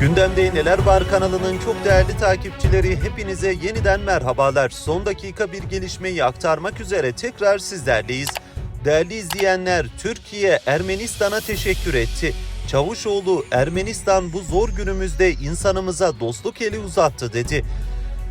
Gündemde Neler Var kanalının çok değerli takipçileri hepinize yeniden merhabalar. Son dakika bir gelişmeyi aktarmak üzere tekrar sizlerleyiz. Değerli izleyenler, Türkiye Ermenistan'a teşekkür etti. Çavuşoğlu, Ermenistan bu zor günümüzde insanımıza dostluk eli uzattı dedi.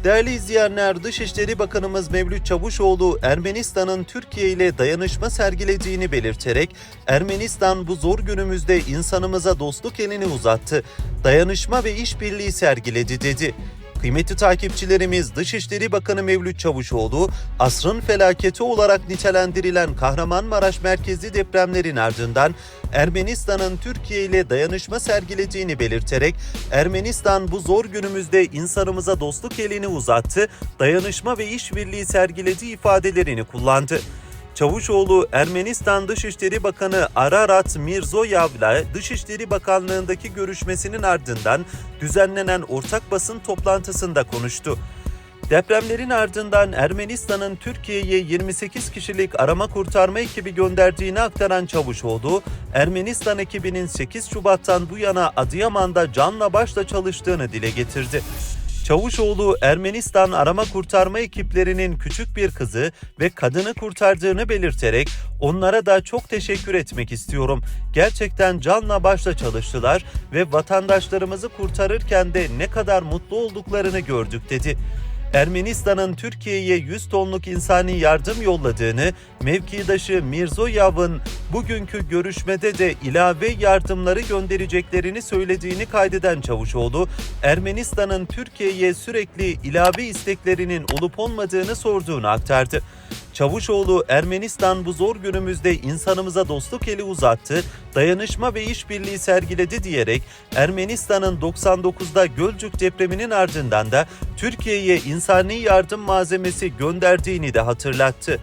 Değerli izleyenler, Dışişleri Bakanımız Mevlüt Çavuşoğlu, Ermenistan'ın Türkiye ile dayanışma sergilediğini belirterek, Ermenistan bu zor günümüzde insanımıza dostluk elini uzattı, dayanışma ve işbirliği sergiledi dedi. Kıymetli takipçilerimiz Dışişleri Bakanı Mevlüt Çavuşoğlu, asrın felaketi olarak nitelendirilen Kahramanmaraş merkezli depremlerin ardından Ermenistan'ın Türkiye ile dayanışma sergilediğini belirterek Ermenistan bu zor günümüzde insanımıza dostluk elini uzattı, dayanışma ve işbirliği sergilediği ifadelerini kullandı. Çavuşoğlu, Ermenistan Dışişleri Bakanı Ararat Mirzoyev'le Dışişleri Bakanlığındaki görüşmesinin ardından düzenlenen ortak basın toplantısında konuştu. Depremlerin ardından Ermenistan'ın Türkiye'ye 28 kişilik arama kurtarma ekibi gönderdiğini aktaran Çavuşoğlu, Ermenistan ekibinin 8 Şubat'tan bu yana Adıyaman'da canla başla çalıştığını dile getirdi. Çavuşoğlu Ermenistan arama kurtarma ekiplerinin küçük bir kızı ve kadını kurtardığını belirterek onlara da çok teşekkür etmek istiyorum. Gerçekten canla başla çalıştılar ve vatandaşlarımızı kurtarırken de ne kadar mutlu olduklarını gördük dedi. Ermenistan'ın Türkiye'ye 100 tonluk insani yardım yolladığını, mevkidaşı Mirzoyev'in bugünkü görüşmede de ilave yardımları göndereceklerini söylediğini kaydeden Çavuşoğlu, Ermenistan'ın Türkiye'ye sürekli ilave isteklerinin olup olmadığını sorduğunu aktardı. Çavuşoğlu Ermenistan bu zor günümüzde insanımıza dostluk eli uzattı, dayanışma ve işbirliği sergiledi diyerek Ermenistan'ın 99'da Gölcük depreminin ardından da Türkiye'ye insani yardım malzemesi gönderdiğini de hatırlattı.